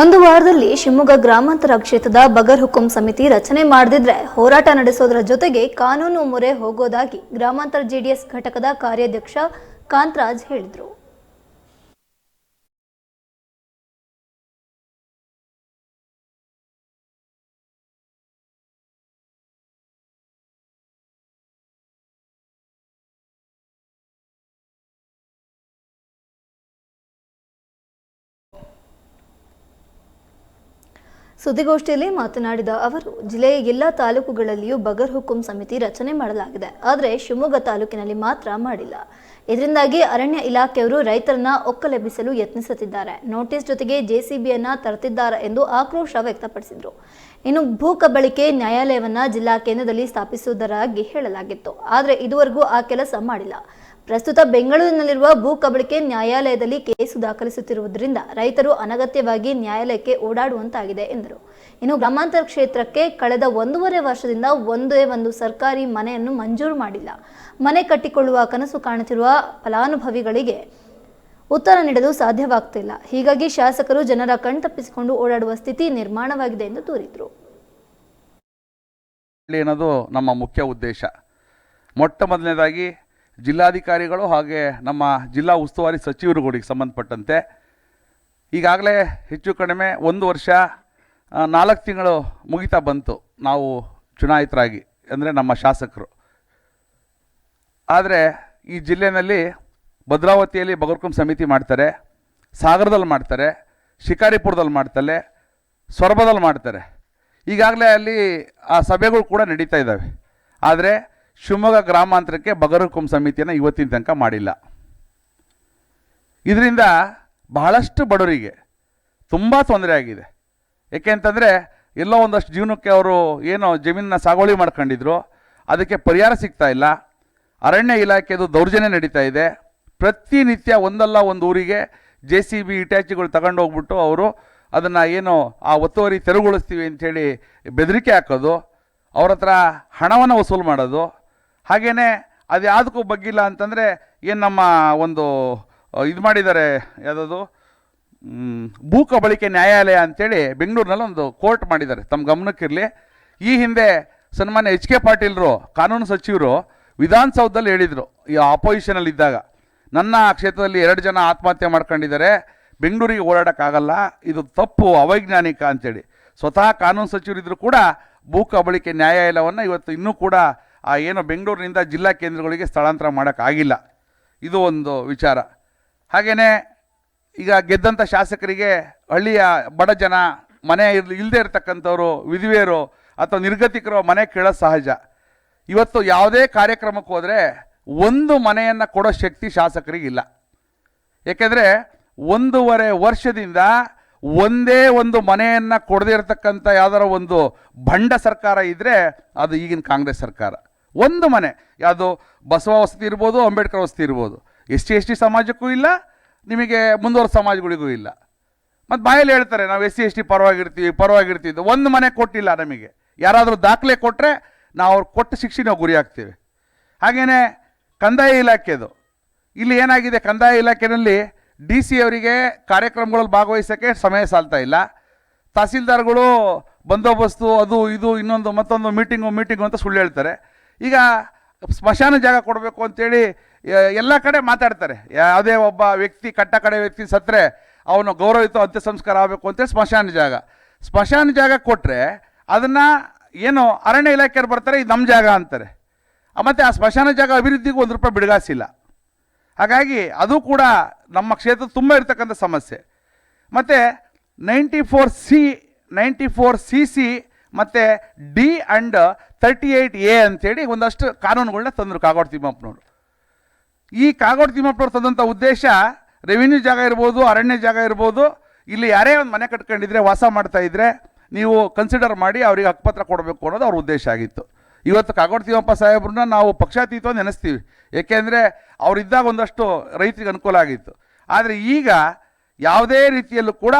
ಒಂದು ವಾರದಲ್ಲಿ ಶಿವಮೊಗ್ಗ ಗ್ರಾಮಾಂತರ ಕ್ಷೇತ್ರದ ಬಗರ್ ಹುಕುಂ ಸಮಿತಿ ರಚನೆ ಮಾಡದಿದ್ರೆ ಹೋರಾಟ ನಡೆಸೋದರ ಜೊತೆಗೆ ಕಾನೂನು ಮೊರೆ ಹೋಗೋದಾಗಿ ಗ್ರಾಮಾಂತರ ಜೆಡಿಎಸ್ ಘಟಕದ ಕಾರ್ಯಾಧ್ಯಕ್ಷ ಕಾಂತರಾಜ್ ಹೇಳಿದರು. ಸುದ್ದಿಗೋಷ್ಠಿಯಲ್ಲಿ ಮಾತನಾಡಿದ ಅವರು, ಜಿಲ್ಲೆಯ ಎಲ್ಲ ತಾಲೂಕುಗಳಲ್ಲಿಯೂ ಬಗರ್ ಹುಕುಂ ಸಮಿತಿ ರಚನೆ ಮಾಡಲಾಗಿದೆ. ಆದರೆ ಶಿವಮೊಗ್ಗ ತಾಲೂಕಿನಲ್ಲಿ ಮಾತ್ರ ಮಾಡಿಲ್ಲ. ಇದರಿಂದಾಗಿ ಅರಣ್ಯ ಇಲಾಖೆಯವರು ರೈತರನ್ನ ಒಕ್ಕಲೆಬ್ಬಿಸಲು ಯತ್ನಿಸುತ್ತಿದ್ದಾರೆ. ನೋಟಿಸ್ ಜೊತೆಗೆ ಜೆಸಿಬಿಯನ್ನ ತರುತ್ತಿದ್ದಾರೆ ಎಂದು ಆಕ್ರೋಶ ವ್ಯಕ್ತಪಡಿಸಿದರು. ಇನ್ನು ಭೂ ಕಬಳಿಕೆ ನ್ಯಾಯಾಲಯವನ್ನ ಜಿಲ್ಲಾ ಕೇಂದ್ರದಲ್ಲಿ ಸ್ಥಾಪಿಸುವುದರಾಗಿ ಹೇಳಲಾಗಿತ್ತು. ಆದರೆ ಇದುವರೆಗೂ ಆ ಕೆಲಸ ಮಾಡಿಲ್ಲ. ಪ್ರಸ್ತುತ ಬೆಂಗಳೂರಿನಲ್ಲಿರುವ ಭೂ ಕಬಳಿಕೆ ನ್ಯಾಯಾಲಯದಲ್ಲಿ ಕೇಸು ದಾಖಲಿಸುತ್ತಿರುವುದರಿಂದ ರೈತರು ಅನಗತ್ಯವಾಗಿ ನ್ಯಾಯಾಲಯಕ್ಕೆ ಓಡಾಡುವಂತಾಗಿದೆ ಎಂದರು. ಇನ್ನು ಗ್ರಾಮಾಂತರ ಕ್ಷೇತ್ರಕ್ಕೆ ಕಳೆದ ಒಂದೂವರೆ ವರ್ಷದಿಂದ ಒಂದೇ ಒಂದು ಸರ್ಕಾರಿ ಮನೆಯನ್ನು ಮಂಜೂರು ಮಾಡಿಲ್ಲ. ಮನೆ ಕಟ್ಟಿಕೊಳ್ಳುವ ಕನಸು ಕಾಣುತ್ತಿರುವ ಫಲಾನುಭವಿಗಳಿಗೆ ಉತ್ತರ ನೀಡಲು ಸಾಧ್ಯವಾಗ್ತಿಲ್ಲ. ಹೀಗಾಗಿ ಶಾಸಕರು ಜನರ ಕಣ್ತಪ್ಪಿಸಿಕೊಂಡು ಓಡಾಡುವ ಸ್ಥಿತಿ ನಿರ್ಮಾಣವಾಗಿದೆ ಎಂದು ದೂರಿದರು. ನಮ್ಮ ಮುಖ್ಯ ಉದ್ದೇಶ. ಮೊಟ್ಟ ಮೊದಲನೇದಾಗಿ ಜಿಲ್ಲಾಧಿಕಾರಿಗಳು ಹಾಗೆ ನಮ್ಮ ಜಿಲ್ಲಾ ಉಸ್ತುವಾರಿ ಸಚಿವರುಗಳಿಗೆ ಸಂಬಂಧಪಟ್ಟಂತೆ ಈಗಾಗಲೇ ಹೆಚ್ಚು ಕಡಿಮೆ ಒಂದು ವರ್ಷ ನಾಲ್ಕು ತಿಂಗಳು ಮುಗಿತಾ ಬಂತು ನಾವು ಚುನಾಯಿತರಾಗಿ ಅಂದರೆ ನಮ್ಮ ಶಾಸಕರು. ಆದರೆ ಈ ಜಿಲ್ಲೆಯಲ್ಲಿ ಭದ್ರಾವತಿಯಲ್ಲಿ ಬಗರ್ಕುಂ ಸಮಿತಿ ಮಾಡ್ತಾರೆ, ಸಾಗರದಲ್ಲಿ ಮಾಡ್ತಾರೆ, ಶಿಕಾರಿಪುರದಲ್ಲಿ ಮಾಡ್ತಾರೆ ಸೊರಬದಲ್ಲಿ ಮಾಡ್ತಾರೆ. ಈಗಾಗಲೇ ಅಲ್ಲಿ ಆ ಸಭೆಗಳು ಕೂಡ ನಡೀತಾ ಇದ್ದಾವೆ. ಆದರೆ ಶಿವಮೊಗ್ಗ ಗ್ರಾಮಾಂತರಕ್ಕೆ ಬಗರ್ಹುಕುಂ ಸಮಿತಿಯನ್ನು ಇವತ್ತಿನ ತನಕ ಮಾಡಿಲ್ಲ. ಇದರಿಂದ ಬಹಳಷ್ಟು ಬಡವರಿಗೆ ತುಂಬ ತೊಂದರೆ ಆಗಿದೆ. ಏಕೆ ಅಂತಂದರೆ ಎಲ್ಲೋ ಒಂದಷ್ಟು ಜೀವನಕ್ಕೆ ಅವರು ಏನೋ ಜಮೀನನ್ನ ಸಾಗುವಳಿ ಮಾಡ್ಕೊಂಡಿದ್ರು, ಅದಕ್ಕೆ ಪರಿಹಾರ ಸಿಗ್ತಾ ಇಲ್ಲ. ಅರಣ್ಯ ಇಲಾಖೆದು ದೌರ್ಜನ್ಯ ನಡೀತಾ ಇದೆ. ಪ್ರತಿನಿತ್ಯ ಒಂದಲ್ಲ ಒಂದು ಊರಿಗೆ ಜೆ ಸಿ ಬಿ ಇಟ್ಯಾಚಿಗಳು ತಗೊಂಡು ಹೋಗ್ಬಿಟ್ಟು ಅವರು ಅದನ್ನು ಏನು ಆ ಒತ್ತುವರಿ ತೆರವುಗೊಳಿಸ್ತೀವಿ ಅಂಥೇಳಿ ಬೆದರಿಕೆ ಹಾಕೋದು, ಅವ್ರ ಹತ್ರ ಹಣವನ್ನು ವಸೂಲು ಮಾಡೋದು ಹಾಗೆಯೇ ಅದು ಯಾವುದಕ್ಕೂ ಬಗ್ಗಿಲ್ಲ ಅಂತಂದರೆ ಏನು ನಮ್ಮ ಒಂದು ಇದು ಮಾಡಿದ್ದಾರೆ, ಯಾವುದದು? ಭೂ ಕಬಳಿಕೆ ನ್ಯಾಯಾಲಯ ಅಂತೇಳಿ ಬೆಂಗಳೂರಿನಲ್ಲಿ ಒಂದು ಕೋರ್ಟ್ ಮಾಡಿದ್ದಾರೆ. ತಮ್ಮ ಗಮನಕ್ಕಿರಲಿ. ಈ ಹಿಂದೆ ಸನ್ಮಾನ್ಯ ಎಚ್ ಕೆ ಪಾಟೀಲ್ರು, ಕಾನೂನು ಸಚಿವರು ವಿಧಾನಸೌಧದಲ್ಲಿ ಹೇಳಿದರು, ಈ ಅಪೋಸಿಷನಲ್ಲಿದ್ದಾಗ ನನ್ನ ಕ್ಷೇತ್ರದಲ್ಲಿ ಎರಡು ಜನ ಆತ್ಮಹತ್ಯೆ ಮಾಡ್ಕೊಂಡಿದ್ದಾರೆ. ಬೆಂಗಳೂರಿಗೆ ಓಡಾಡೋಕ್ಕಾಗಲ್ಲ ಇದು ತಪ್ಪು, ಅವೈಜ್ಞಾನಿಕ ಅಂತೇಳಿ. ಸ್ವತಃ ಕಾನೂನು ಸಚಿವರಿದ್ದರೂ ಕೂಡ ಭೂ ಕಬಳಿಕೆ ನ್ಯಾಯಾಲಯವನ್ನು ಇವತ್ತು ಇನ್ನೂ ಕೂಡ ಆ ಏನು ಬೆಂಗಳೂರಿನಿಂದ ಜಿಲ್ಲಾ ಕೇಂದ್ರಗಳಿಗೆ ಸ್ಥಳಾಂತರ ಮಾಡೋಕ್ಕಾಗಿಲ್ಲ. ಇದು ಒಂದು ವಿಚಾರ. ಹಾಗೆಯೇ ಈಗ ಗೆದ್ದಂಥ ಶಾಸಕರಿಗೆ ಹಳ್ಳಿಯ ಬಡ ಜನ ಮನೆ ಇರ್ ಇಲ್ಲದೆ ಇರತಕ್ಕಂಥವ್ರು, ವಿಧವೆಯರು ಅಥವಾ ನಿರ್ಗತಿಕರು ಮನೆ ಕೇಳೋದು ಸಹಜ. ಇವತ್ತು ಯಾವುದೇ ಕಾರ್ಯಕ್ರಮಕ್ಕೆ ಹೋದರೆ ಒಂದು ಮನೆಯನ್ನು ಕೊಡೋ ಶಕ್ತಿ ಶಾಸಕರಿಗಿಲ್ಲ ಏಕೆಂದರೆ ಒಂದೂವರೆ ವರ್ಷದಿಂದ ಒಂದೇ ಒಂದು ಮನೆಯನ್ನು ಕೊಡದೇ ಇರತಕ್ಕಂಥ ಯಾವ್ದಾರ ಒಂದು ಭಂಡ ಸರ್ಕಾರ ಇದ್ದರೆ ಅದು ಈಗಿನ ಕಾಂಗ್ರೆಸ್ ಸರ್ಕಾರ. ಒಂದು ಮನೆ. ಯಾವುದು ಬಸವ ವಸತಿ ಇರ್ಬೋದು, ಅಂಬೇಡ್ಕರ್ ವಸತಿ ಇರ್ಬೋದು. ಎಸ್ ಟಿ ಎಸ್ ಟಿ ಸಮಾಜಕ್ಕೂ ಇಲ್ಲ, ನಿಮಗೆ ಮುಂದುವರೆದ ಸಮಾಜಗಳಿಗೂ ಇಲ್ಲ. ಮತ್ತು ಬಾಯಲ್ಲಿ ಹೇಳ್ತಾರೆ, ನಾವು ಎಸ್ ಸಿ, ಎಸ್ ಟಿ ಪರವಾಗಿರ್ತೀವಿ ಪರವಾಗಿರ್ತೀವಿ ಒಂದು ಮನೆ ಕೊಟ್ಟಿಲ್ಲ ನಮಗೆ. ಯಾರಾದರೂ ದಾಖಲೆ ಕೊಟ್ಟರೆ ನಾವು ಅವ್ರು ಕೊಟ್ಟ ಶಿಕ್ಷೆ ನಾವು ಗುರಿ ಆಗ್ತೀವಿ ಹಾಗೆಯೇ ಕಂದಾಯ ಇಲಾಖೆದು. ಇಲ್ಲಿ ಏನಾಗಿದೆ? ಕಂದಾಯ ಇಲಾಖೆಯಲ್ಲಿ ಡಿ ಸಿ ಅವರಿಗೆ ಕಾರ್ಯಕ್ರಮಗಳಲ್ಲಿ ಭಾಗವಹಿಸೋಕ್ಕೆ ಸಮಯ ಸಾಲ್ತಾ ಇಲ್ಲ. ತಹಸೀಲ್ದಾರ್ಗಳು ಬಂದೋಬಸ್ತು, ಅದು, ಇದು, ಇನ್ನೊಂದು, ಮತ್ತೊಂದು ಮೀಟಿಂಗು ಮೀಟಿಂಗು ಅಂತ ಸುಳ್ಳು ಹೇಳ್ತಾರೆ. ಈಗ ಸ್ಮಶಾನ ಜಾಗ ಕೊಡಬೇಕು ಅಂತೇಳಿ ಎಲ್ಲ ಕಡೆ ಮಾತಾಡ್ತಾರೆ. ಯಾವುದೇ ಒಬ್ಬ ವ್ಯಕ್ತಿ, ಕಟ್ಟ ಕಡೆ ವ್ಯಕ್ತಿ ಸತ್ತರೆ, ಅವನು ಗೌರವಿತ ಅಂತ್ಯ ಸಂಸ್ಕಾರ ಆಗಬೇಕು ಅಂತೇಳಿ ಸ್ಮಶಾನ ಜಾಗ. ಸ್ಮಶಾನ ಜಾಗ ಕೊಟ್ಟರೆ ಅದನ್ನು ಏನು ಅರಣ್ಯ ಇಲಾಖೆಯವ್ರು ಬರ್ತಾರೆ, ಇದು ನಮ್ಮ ಜಾಗ ಅಂತಾರೆ. ಮತ್ತು ಆ ಸ್ಮಶಾನ ಜಾಗ ಅಭಿವೃದ್ಧಿಗೂ ಒಂದು ರೂಪಾಯಿ ಬಿಡುಗಾಸಿಲ್ಲ. ಹಾಗಾಗಿ ಅದು ಕೂಡ ನಮ್ಮ ಕ್ಷೇತ್ರ ತುಂಬ ಇರತಕ್ಕಂಥ ಸಮಸ್ಯೆ. ಮತ್ತು ninety four C, ninety four C C ಮತ್ತು D and thirty eight A ಅಂತೇಳಿ ಒಂದಷ್ಟು ಕಾನೂನುಗಳನ್ನ ತಂದರು ಕಾಗೋಡು ತಿಮ್ಮಪ್ಪನವರು. ಈ ಕಾಗೋಡು ತಿಮ್ಮಪ್ಪನವ್ರು ತಂದಂಥ ಉದ್ದೇಶ ರೆವಿನ್ಯೂ ಜಾಗ ಇರ್ಬೋದು, ಅರಣ್ಯ ಜಾಗ ಇರ್ಬೋದು, ಇಲ್ಲಿ ಯಾರೇ ಒಂದು ಮನೆ ಕಟ್ಕೊಂಡಿದ್ರೆ ವಾಸ ಮಾಡ್ತಾ ಇದ್ರೆ ನೀವು ಕನ್ಸಿಡರ್ ಮಾಡಿ ಅವರಿಗೆ ಹಕ್ಕುಪತ್ರ ಕೊಡಬೇಕು ಅನ್ನೋದು ಅವ್ರ ಉದ್ದೇಶ ಆಗಿತ್ತು. ಇವತ್ತು ಕಾಗೋಡು ತಿಮ್ಮಪ್ಪ ಸಾಹೇಬ್ರನ್ನ ನಾವು ಪಕ್ಷಾತೀತ ನೆನೆಸ್ತೀವಿ. ಏಕೆಂದರೆ ಅವರಿದ್ದಾಗ ಒಂದಷ್ಟು ರೈತರಿಗೆ ಅನುಕೂಲ ಆಗಿತ್ತು. ಆದರೆ ಈಗ ಯಾವುದೇ ರೀತಿಯಲ್ಲೂ ಕೂಡ